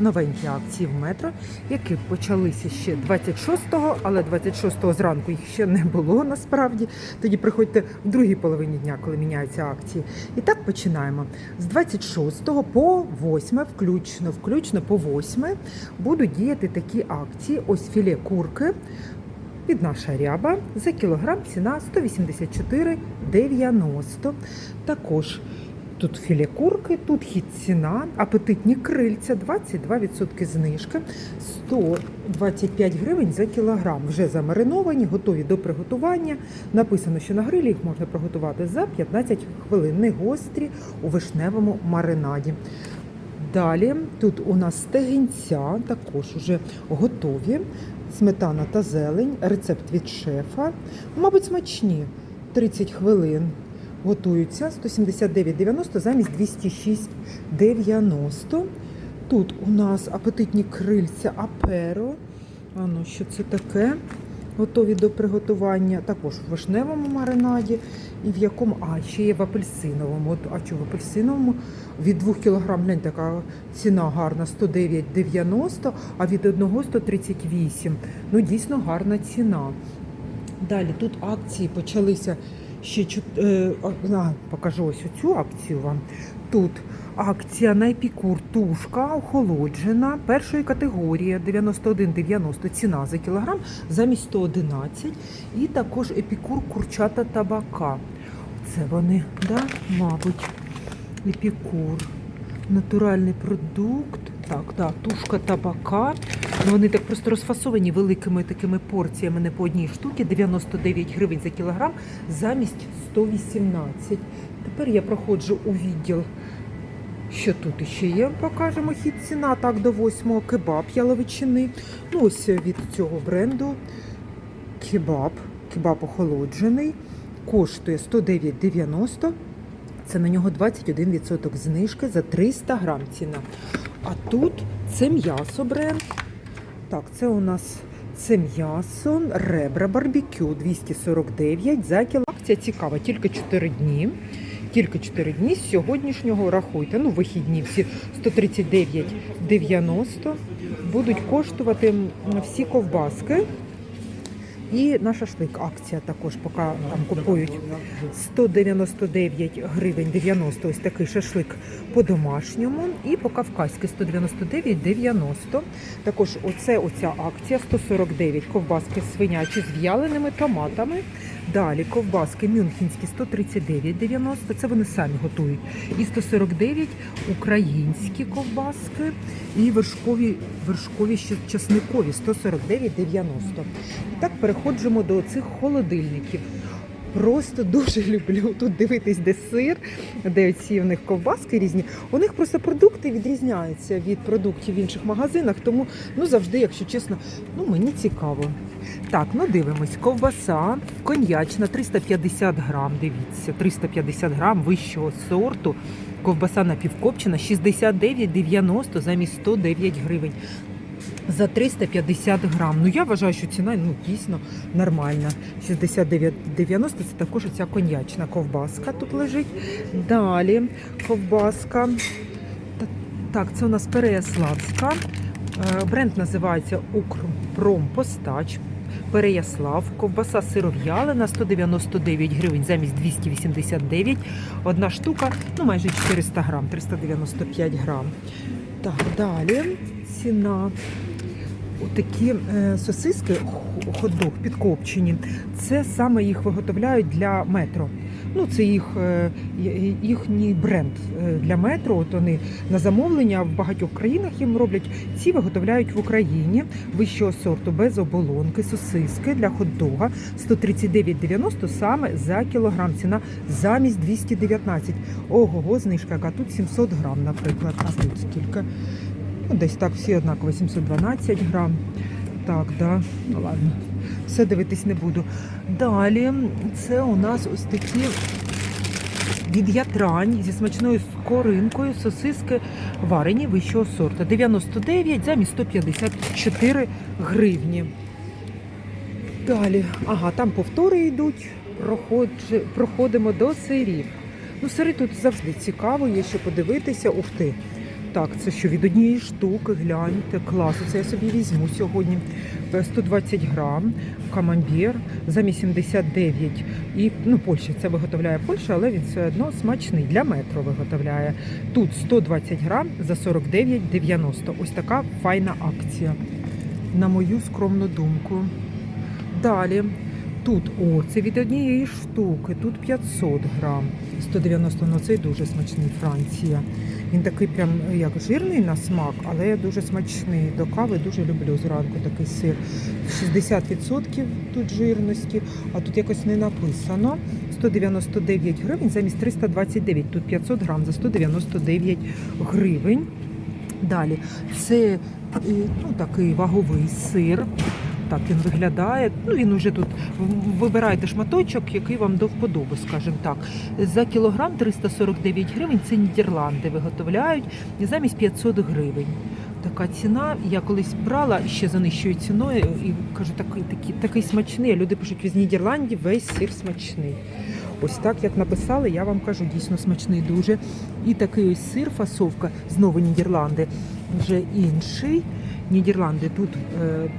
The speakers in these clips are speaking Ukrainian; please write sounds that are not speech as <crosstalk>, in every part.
Новенькі акції в метро, які почалися ще 26-го, але 26-го зранку їх ще не було насправді. Тоді приходьте в другій половині дня, коли міняються акції. І так починаємо. З 26 по 8, включно, включно по 8, будуть діяти такі акції. Ось філе курки. Під наша ряба за кілограм ціна 184,90. Також Тут філе курки, тут хід ціна, апетитні крильця, 22% знижки, 125 гривень за кілограм. Вже замариновані, готові до приготування. Написано, що на грилі їх можна приготувати за 15 хвилин. Не гострі у вишневому маринаді. Далі тут у нас стегінця, також уже готові. Сметана та зелень, рецепт від шефа. Мабуть, смачні 30 хвилин готуються 179,90 замість 206,90. Тут у нас апетитні крильця аперо. А ну, що це таке? Готові до приготування. Також в вишневому маринаді. І в якому, а ще є в апельсиновому. От, а що в апельсиновому? Від 2 кг глянь, така ціна гарна 109,90, а від 1 138. Ну, дійсно гарна ціна. Далі тут акції почалися ще е, покажу ось цю акцію вам. Тут акція на епікур тушка охолоджена першої категорії 91,90 ціна за кілограм замість 111. І також епікур курчата табака. Це вони, да? мабуть, епікур. Натуральний продукт. Так, так, тушка табака. Ну, Вони так просто розфасовані великими такими порціями, не по одній штуці, 99 гривень за кілограм замість 118. Тепер я проходжу у відділ. Що тут ще є? Покажемо хід ціна так до 8 кебаб яловичини. Ну, ось від цього бренду кебаб, кебаб охолоджений, коштує 109,90. Це на нього 21% знижки за 300 грам ціна. А тут це м'ясо бренд. Так, це у нас це м'ясо, ребра барбекю 249 за кіло. Акція цікава, тільки 4 дні. Тільки 4 дні з сьогоднішнього рахуйте. Ну, вихідні всі 139,90 будуть коштувати всі ковбаски. І на шашлик акція також поки там купують 199 гривень 90 ось такий шашлик по-домашньому. І по-кавказьки 199,90. Також оце оця акція 149 ковбаски свинячі з в'яленими томатами. Далі ковбаски мюнхенські 139,90. Це вони самі готують. І 149 українські ковбаски. І вершкові, вершкові часникові 149,90. І так переходимо до цих холодильників. Просто дуже люблю тут дивитись, де сир, де ці в них ковбаски різні. У них просто продукти відрізняються від продуктів в інших магазинах, тому ну завжди, якщо чесно, ну мені цікаво. Так, ну дивимось. Ковбаса коньячна 350 грам. Дивіться, 350 грам вищого сорту. Ковбаса напівкопчена 69,90 замість 109 гривень. За 350 грам. Ну я вважаю, що ціна ну дійсно нормальна. 69,90 це також ця коньячна ковбаска тут лежить. Далі ковбаска. Так, це у нас Переяславська. Е, Бренд називається Укрпромпостач. Переяслав, ковбаса сиров'ялина 199 гривень замість 289. Одна штука, ну майже 400 грам, 395 грам. Так, далі ціна. Отакі е, сосиски ходок підкопчені. Це саме їх виготовляють для метро. Ну, це їх, е, їхній бренд е, для метро. От вони на замовлення в багатьох країнах їм роблять. Ці виготовляють в Україні вищого сорту без оболонки, сосиски для хот-дога 139,90 саме за кілограм. Ціна замість 219. Ого, знижка, яка тут 700 грам, наприклад. А тут скільки? Ну, десь так всі однаково 712 грам. Так, да. Ну ладно, все дивитись не буду. Далі це у нас ось такі від ятрань зі смачною скоринкою сосиски варені вищого сорту. 99 замість 154 гривні. Далі, ага, там повтори йдуть. Проходжи- проходимо до сирів. Ну, сири тут завжди цікаво, є що подивитися. Ух ти. Так, це що від однієї штуки, гляньте, клас. Це я собі візьму сьогодні. Е, 120 грам, камамбір за 89. І ну, Польща це виготовляє Польща, але він все одно смачний. Для метро виготовляє. Тут 120 грам за 49,90. Ось така файна акція. На мою скромну думку. Далі. Тут, о, це від однієї штуки, тут 500 грам, 190, ну цей дуже смачний Франція. Він такий прям як жирний на смак, але дуже смачний. До кави дуже люблю зранку такий сир. 60% тут жирності, а тут якось не написано. 199 гривень замість 329, тут 500 грам за 199 гривень. Далі це е, ну, такий ваговий сир. Так він виглядає. Ну він уже тут вибирайте шматочок, який вам до вподоби, скажімо так. За кілограм 349 гривень. Це Нідерланди виготовляють замість 500 гривень. Така ціна. Я колись брала ще за нижчою ціною і кажу, такий, такий, такий смачний. Люди пишуть, з Нідерландів весь сир смачний. Ось так, як написали, я вам кажу, дійсно смачний дуже. І такий ось сир, фасовка, знову Нідерланди, вже інший. Нідерланди тут е,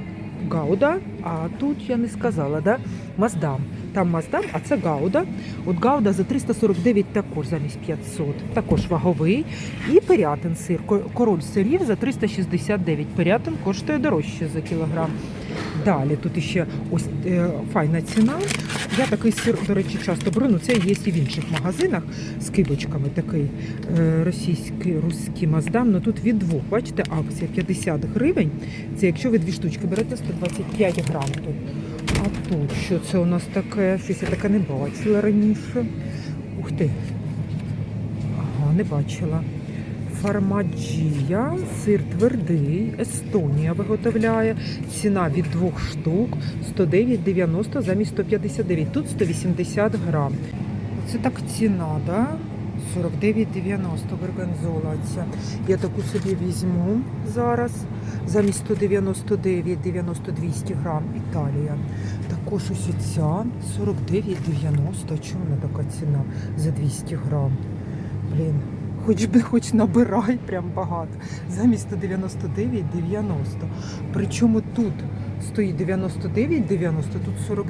Гауда, а тут я не сказала, да? Маздам. Там Маздам, а це Гауда. От Гауда за 349 також замість 500. Також ваговий. І Пирятин сир. Король сирів за 369. Пирятин коштує дорожче за кілограм. Далі тут іще ось е, файна ціна. Я такий сир, до речі, часто беру. Ну це є і в інших магазинах з кибочками такий е, російський русський маздам. Ну тут від двох, бачите, акція 50 гривень. Це якщо ви дві штучки берете 125 грам тут. А тут що це у нас таке? Щось я таке не бачила раніше. Ух ти. Ага, не бачила. Фармаджія, сир твердий, Естонія виготовляє. Ціна від двох штук 109,90 замість 159. Тут 180 грам. Це так ціна, да? 49,90 горгонзола. Я таку собі візьму зараз. Замість 199, 90 200 грам Італія. Також ось ця 49,90. Чому вона така ціна за 200 грам? Блін, хоч би хоч набирай прям багато. Замість 199, 90. Причому тут стоїть 99,90, тут 49,90.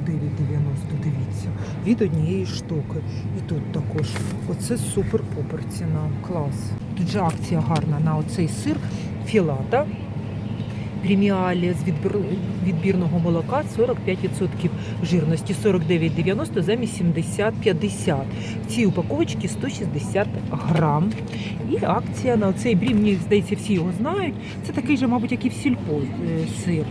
Дивіться, від однієї штуки. І тут також. Оце супер-пупер ціна. Клас. Тут же акція гарна на оцей сир філата. Преміалі з відбір... відбірного молока 45% жирності 49,90 замість 70,50. В цій упаковочці 160 грам. І акція на цей брі, мені здається, всі його знають. Це такий же, мабуть, як і в сільпо е, сир.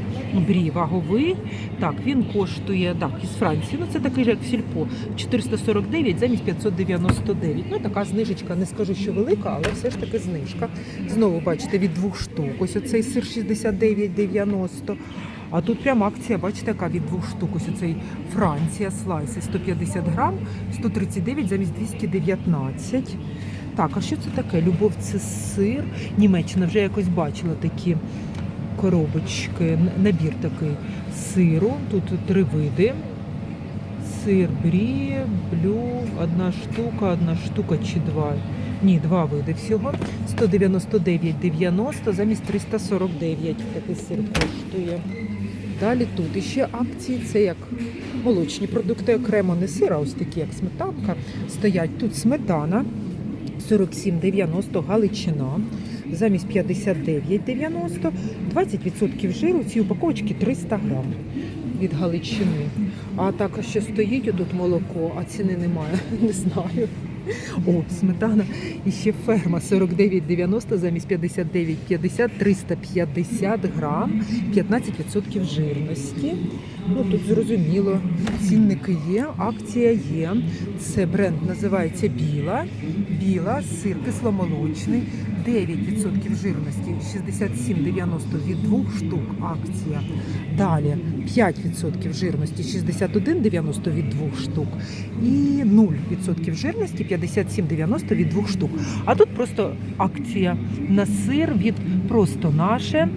Брі ваговий. Так, він коштує так, із Франції. Ну це такий же, як в сільпо. 449 замість 599. Ну така знижечка, не скажу, що велика, але все ж таки знижка. Знову бачите, від двох штук. Ось оцей сир 69,90. А тут прям акція, бачите, яка від двох штук. Ось оцей Франція слайси 150 грам, 139 замість 219. Так, а що це таке? Любов це сир. Німеччина вже якось бачила такі коробочки, набір такий сиру. Тут три види. Сир брі, блю, одна штука, одна штука чи два. Ні, два види всього. 199,90 замість 349 такий сир коштує. Далі тут іще акції, це як молочні продукти, окремо не сир, а ось такі, як сметанка. Стоять тут сметана 47,90 Галичина. Замість 59,90, 20% жиру, ці упаковочки 300 грам від Галичини. А також ще стоїть тут молоко, а ціни немає, <laughs> не знаю. О, сметана і ще ферма 49,90 замість 59,50, 350 грам, 15% жирності. Ну тут зрозуміло, цінники є, акція є. Це бренд називається Біла. Біла, сир кисломолочний, 9% жирності, 67,90 від двох штук акція. Далі 5% жирності, 61,90 від двох штук. І 0% жирності, 57,90 від двох штук. А тут просто акція на сир від просто наше.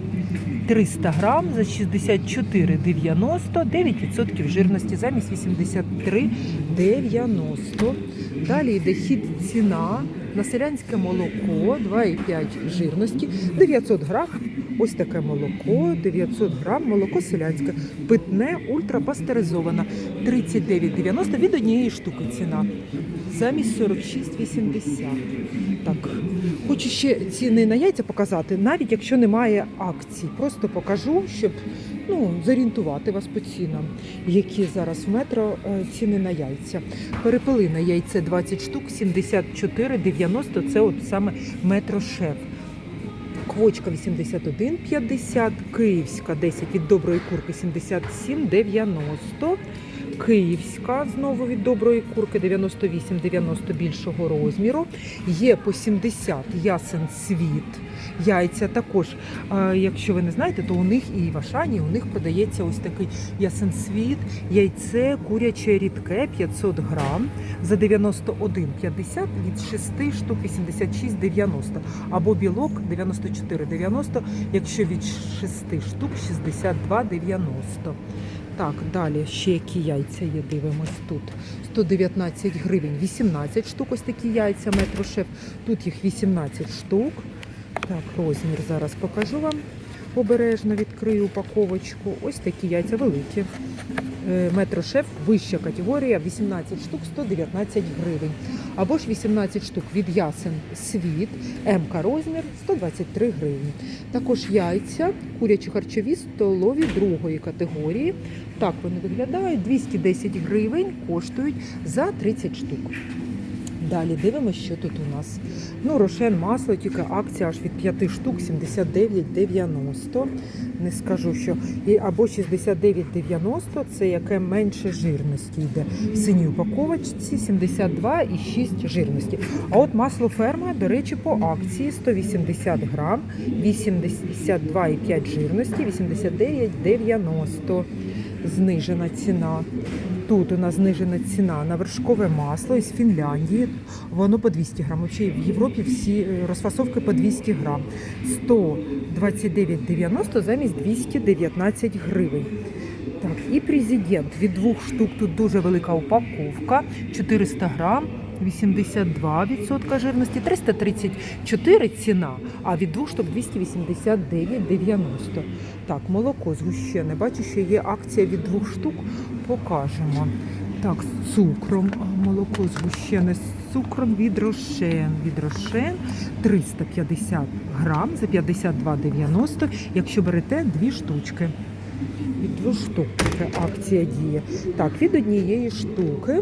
300 грам за 64,90, 9% жирності замість 83,90. Далі йде хід ціна на селянське молоко 2,5 жирності, 900 грам. Ось таке молоко, 900 грам, молоко селянське, питне, ультрапастеризоване, 39,90 від однієї штуки ціна. Замість 46,80. Так, хочу ще ціни на яйця показати, навіть якщо немає акцій. Просто покажу, щоб ну, зорієнтувати вас по цінам, які зараз в метро е, ціни на яйця. Перепелине яйце 20 штук, 74,90 це от саме метро шеф. Квочка 81,50, київська 10 від доброї курки 77,90. Київська знову від доброї курки 98-90 більшого розміру. Є по 70 ясен світ. Яйця також, якщо ви не знаєте, то у них і в Ашані у них продається ось такий ясен світ. Яйце куряче рідке 500 грам за 91,50 від 6 штук 86,90 або білок 94,90, якщо від 6 штук 62,90. Так, далі ще які яйця є, дивимось тут. 119 гривень, 18 штук, ось такі яйця, метрошеф. Тут їх 18 штук. Так, розмір зараз покажу вам. Обережно відкрию упаковочку. Ось такі яйця великі. Е, Метрошеф, вища категорія, 18 штук, 119 гривень. Або ж 18 штук від ясен світ, МК розмір 123 гривні. Також яйця, курячі харчові, столові другої категорії. Так вони виглядають. 210 гривень коштують за 30 штук. Далі дивимося, що тут у нас. Ну, рошен масло, тільки акція аж від 5 штук 79,90. Не скажу, що і або 69,90 це яке менше жирності йде. В синій упаковочці 72,6 жирності. А от масло ферма, до речі, по акції 180 грам, 82,5 жирності, 89,90 знижена ціна. Тут у нас знижена ціна на вершкове масло із Фінляндії. Воно по 200 грам. Взагалі в Європі всі е, розфасовки по 200 грам. 129,90 замість 219 гривень. Так, і президент від двох штук тут дуже велика упаковка. 400 грам. 82% жирності, 334 ціна, а від двох штук 289,90. Так, молоко згущене. Бачу, що є акція від двох штук. Покажемо. Так, з цукром. Молоко згущене з цукром від Рошен. Від Рошен 350 грам за 52,90, якщо берете дві штучки. Від двох штук акція діє. Так, від однієї штуки.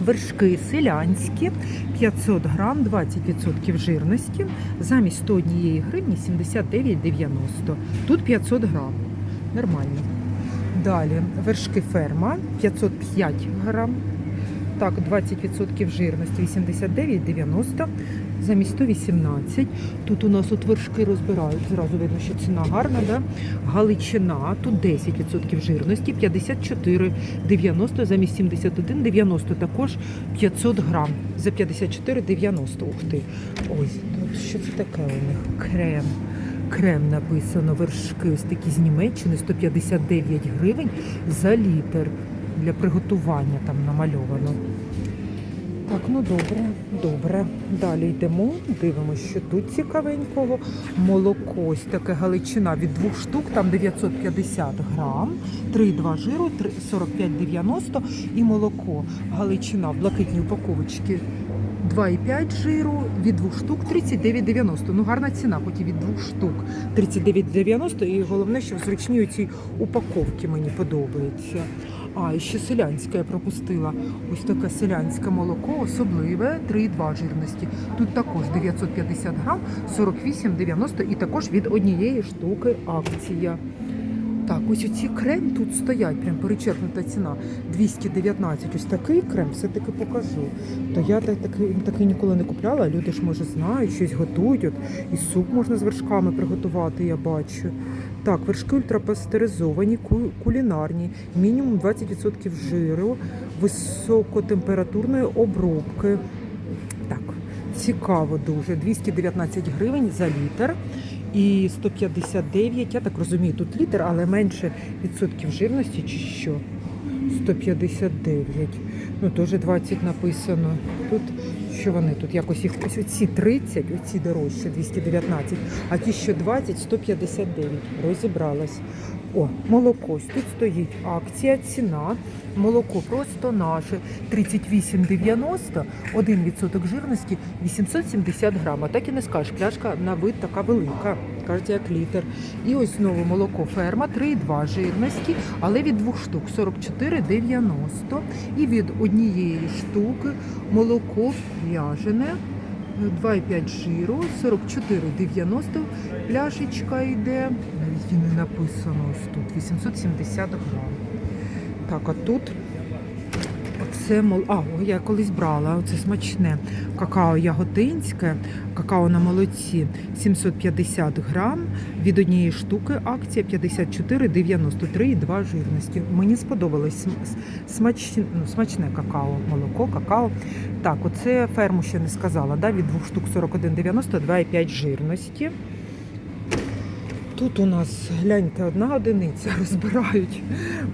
Вершки селянські 500 грам, 20% жирності, замість 101 гривні 79,90. Тут 500 грам. Нормально. Далі вершки ферма 505 грам. Так, 20% жирності 89,90 замість 118. Тут у нас от вершки розбирають. Зразу видно, що ціна гарна, да? Галичина, тут 10% жирності, 54,90 замість 71,90. Також 500 грам за 54,90. Ух ти. Ось, що це таке у них? Крем. Крем написано, вершки ось такі з Німеччини, 159 гривень за літр для приготування там намальовано. Так, ну добре, добре. Далі йдемо, дивимося, що тут цікавенького. Молоко, ось таке галичина від двох штук, там 950 грам, 3,2 жиру, 3 45,90 і молоко. Галичина в блакитній упаковочці 2,5 жиру, від двох штук 39,90. Ну гарна ціна, хоч і від двох штук 39,90. І головне, що в зручній цій упаковці мені подобається. А, і ще селянське я пропустила. Ось таке селянське молоко, особливе 3,2 жирності. Тут також 950 грам, 48,90 і також від однієї штуки акція. Так, ось оці крем тут стоять, прям перечеркнута ціна. 219. Ось такий крем все-таки покажу. То я такий, такий ніколи не купляла, люди ж може знають, щось готують. От, і суп можна з вершками приготувати, я бачу. Так, вершки ультрапастеризовані, ку- кулінарні, мінімум 20% жиру, високотемпературної обробки. Так, цікаво дуже. 219 гривень за літр. І 159, я так розумію, тут літр, але менше відсотків жирності чи що? 159. Ну, теж 20 написано. Тут що вони тут якось їх ось оці 30, оці дорожче 219, а ті, що 20, 159. Розібралась. О, молоко. Тут стоїть акція, ціна. Молоко просто наше 38,90, 1% жирності 870 грам. А Так і не скажеш, пляшка на вид така велика, кажуть, як літр. І ось знову молоко ферма 3,2 жирності, але від двох штук 44,90. І від однієї штуки молоко в'яжене 2,5 жиру, 44,90 пляшечка йде. Не написано ось тут 870 грам. Так, а тут оце мол... А, я колись брала, оце смачне. Какао яготинське, какао на молоці 750 грам. Від однієї штуки акція 54,93,2 жирності. Мені сподобалось смач... ну, смачне какао, молоко, какао. Так, оце ферму ще не сказала. Да? Від двох штук 41,90, 2,5 жирності. Тут у нас, гляньте, одна одиниця <laughs> розбирають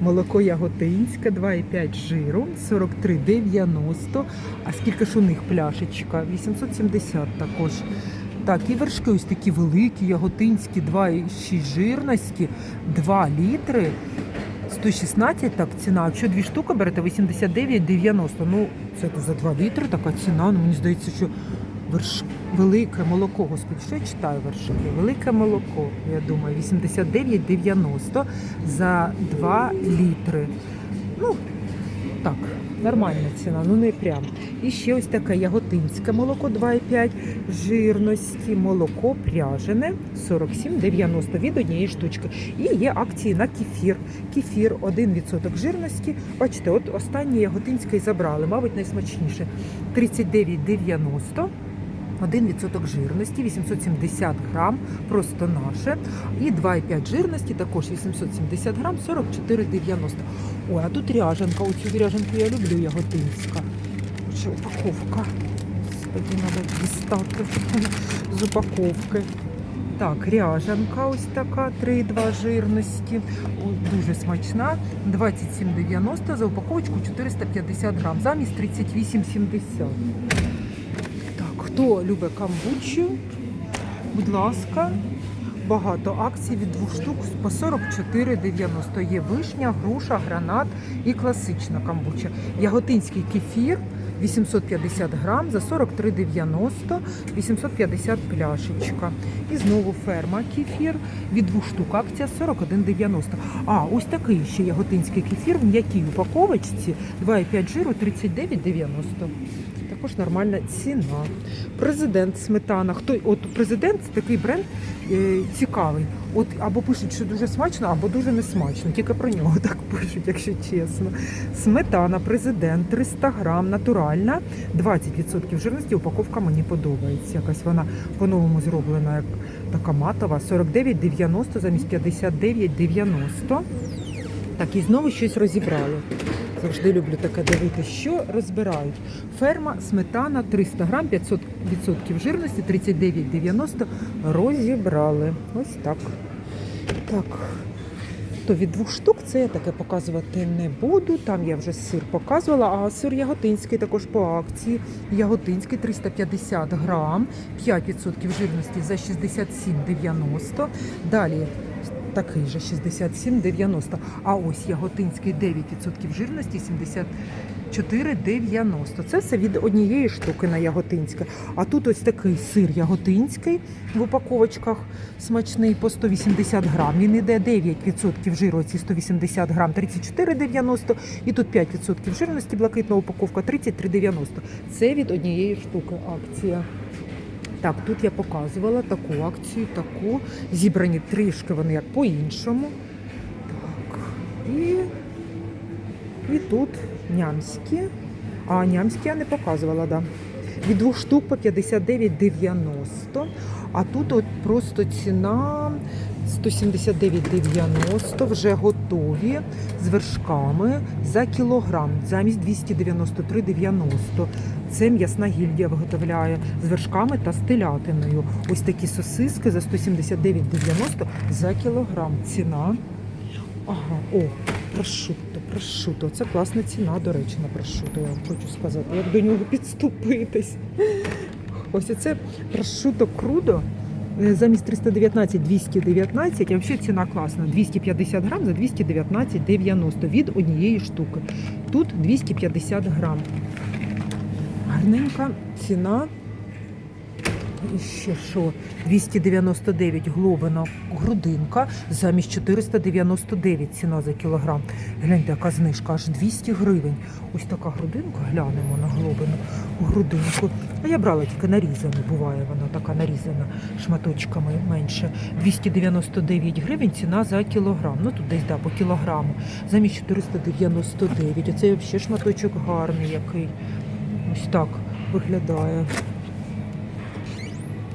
молоко яготинське, 2,5 жиру, 43,90. А скільки ж у них пляшечка? 870 також. Так, і вершки ось такі великі, яготинські, 2,6 жирності, 2 літри. 116 так ціна. Якщо дві штуки берете, 89,90. Ну, це за 2 літри така ціна. Ну, мені здається, що верш... велике молоко, господи, що я читаю вершки? Велике молоко, я думаю, 89,90 за 2 літри. Ну, так, нормальна ціна, ну не прям. І ще ось таке яготинське молоко 2,5 жирності, молоко пряжене 47,90 від однієї штучки. І є акції на кефір. Кефір 1% жирності. Бачите, от останнє яготинське забрали, мабуть, найсмачніше. 39,90. 1% жирності, 870 грам, просто наше. І 2,5 жирності, також 870 грам, 44,90. Ой, а тут ряжанка. Оцю ряжанку я люблю, яготинська. Ще упаковка. Господи, треба дістати з упаковки. Так, ряжанка ось така, 3,2 жирності. Дуже смачна. 27,90 за упаковочку 450 грам, замість 38,70. Хто любить камбучу, будь ласка, багато акцій від двох штук по 44,90. Є вишня, груша, гранат і класична камбуча. Яготинський кефір 850 грам за 43,90, 850 пляшечка. І знову ферма кефір від двох штук. Акція 41,90. А, ось такий ще яготинський кефір в м'якій упаковочці 2,5 жиру 39,90. Також нормальна ціна. Президент сметана. Хто от президент такий бренд е, цікавий. От або пишуть, що дуже смачно, або дуже не смачно. Тільки про нього <laughs> так пишуть, якщо чесно. Сметана, президент, 300 грам, натуральна, 20% жирності. Упаковка мені подобається. Якась вона по-новому зроблена, як така матова. 49,90 замість 59,90. Так, і знову щось розібрали. Завжди люблю таке дивитися, що розбирають. Ферма, сметана 300 грам, 500% жирності, 39,90 розібрали. Ось так. Так. То від двох штук це я таке показувати не буду. Там я вже сир показувала, а сир яготинський також по акції. Яготинський 350 грам, 5% жирності за 67,90. Далі такий же 67,90. А ось яготинський 9% жирності 74,90. Це все від однієї штуки на яготинське. А тут ось такий сир яготинський в упаковочках смачний по 180 грам. Він іде 9% жиру, ці 180 грам 34,90. І тут 5% жирності, блакитна упаковка 33,90. Це від однієї штуки акція. Так, тут я показувала таку акцію, таку. Зібрані трішки вони як по-іншому. Так. І, і тут нямські. А нямські я не показувала, да. Від двох штук по 59,90. А тут от просто ціна 179,90 вже готові з вершками за кілограм замість 293,90. Це м'ясна гільдія виготовляє з вершками та з. Ось такі сосиски за 179,90 за кілограм. Ціна. Ага, о, прошутто, прошутто. Це класна ціна, до речі, на прошутто, я вам хочу сказати. Як до нього підступитись. Ось оце прошутто крудо. е, Замість 319 219, а взагалі ціна класна. 250 грам за 219,90 від однієї штуки. Тут 250 грам. Гарненька ціна. І ще що? 299 глобина грудинка замість 499 ціна за кілограм. Гляньте, яка знижка, аж 200 гривень. Ось така грудинка, глянемо на глобину грудинку. А я брала тільки нарізану, буває вона така нарізана шматочками менше. 299 гривень ціна за кілограм. Ну тут десь да, по кілограму. Замість 499. Оцей взагалі шматочок гарний який. Ось так виглядає.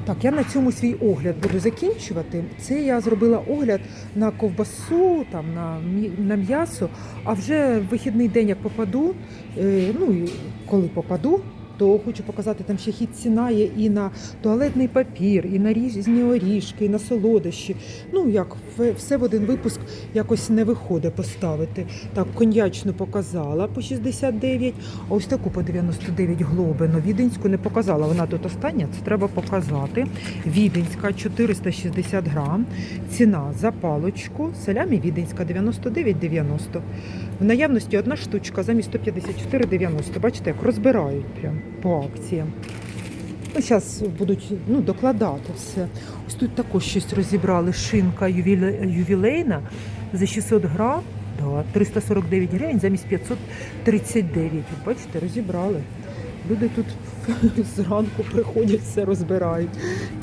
Так, я на цьому свій огляд буду закінчувати. Це я зробила огляд на ковбасу, там, на, м'ясо. А вже в вихідний день, як попаду, е, ну і коли попаду, то хочу показати, там ще хід ціна є і на туалетний папір, і на різні оріжки, і на солодощі. Ну, як все в один випуск якось не виходить поставити. Так, коньячну показала по 69, а ось таку по 99 глобину. Віденську не показала. Вона тут остання, це треба показати. Віденська 460 грам. Ціна за палочку. Салямі віденська 99,90. В наявності одна штучка замість 154,90. Бачите, як розбирають прям по акціям. Ну, зараз будуть ну, докладати все. Ось тут також щось розібрали. Шинка ювілейна за 600 грам. Да, 349 гривень замість 539. Бачите, розібрали. Люди тут <laughs> зранку приходять, все розбирають.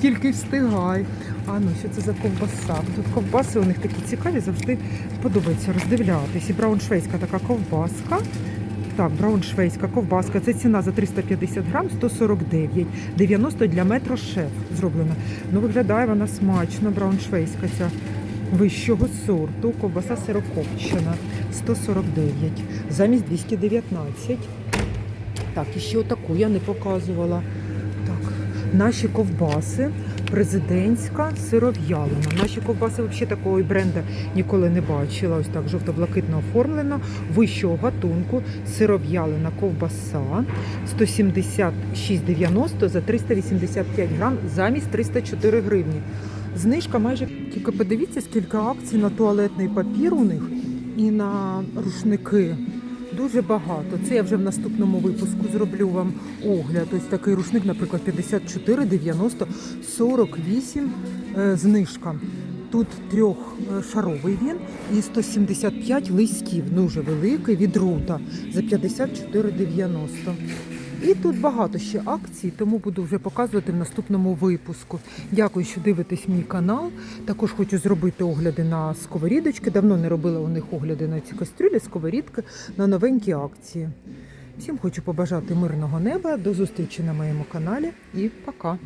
Тільки встигай. А ну що це за ковбаса? Тут ковбаси у них такі цікаві, завжди подобається роздивлятись. І брауншвейська така ковбаска. Так, брауншвейська ковбаска. Це ціна за 350 грам 149. 90 для метро шеф зроблена. Ну, виглядає вона смачно, брауншвейська ця вищого сорту. Ковбаса сирокопчена 149. Замість 219. Так, і ще отаку я не показувала. Так, наші ковбаси. Президентська сиров'ялина. Наші ковбаси взагалі такого бренду ніколи не бачила. Ось так жовто-блакитно оформлено. Вищого гатунку. Сиров'ялина ковбаса 176,90 за 385 грам замість 304 гривні. Знижка майже тільки подивіться, скільки акцій на туалетний папір у них і на рушники. Дуже багато. Це я вже в наступному випуску зроблю вам огляд. Ось такий рушник, наприклад, 54,90, 48 е, знижка. Тут трьохшаровий він і 175 листів, дуже великий від рута за 54,90. І тут багато ще акцій, тому буду вже показувати в наступному випуску. Дякую, що дивитесь мій канал. Також хочу зробити огляди на сковорідочки. Давно не робила у них огляди на ці кастрюлі, сковорідки на новенькі акції. Всім хочу побажати мирного неба. До зустрічі на моєму каналі і пока.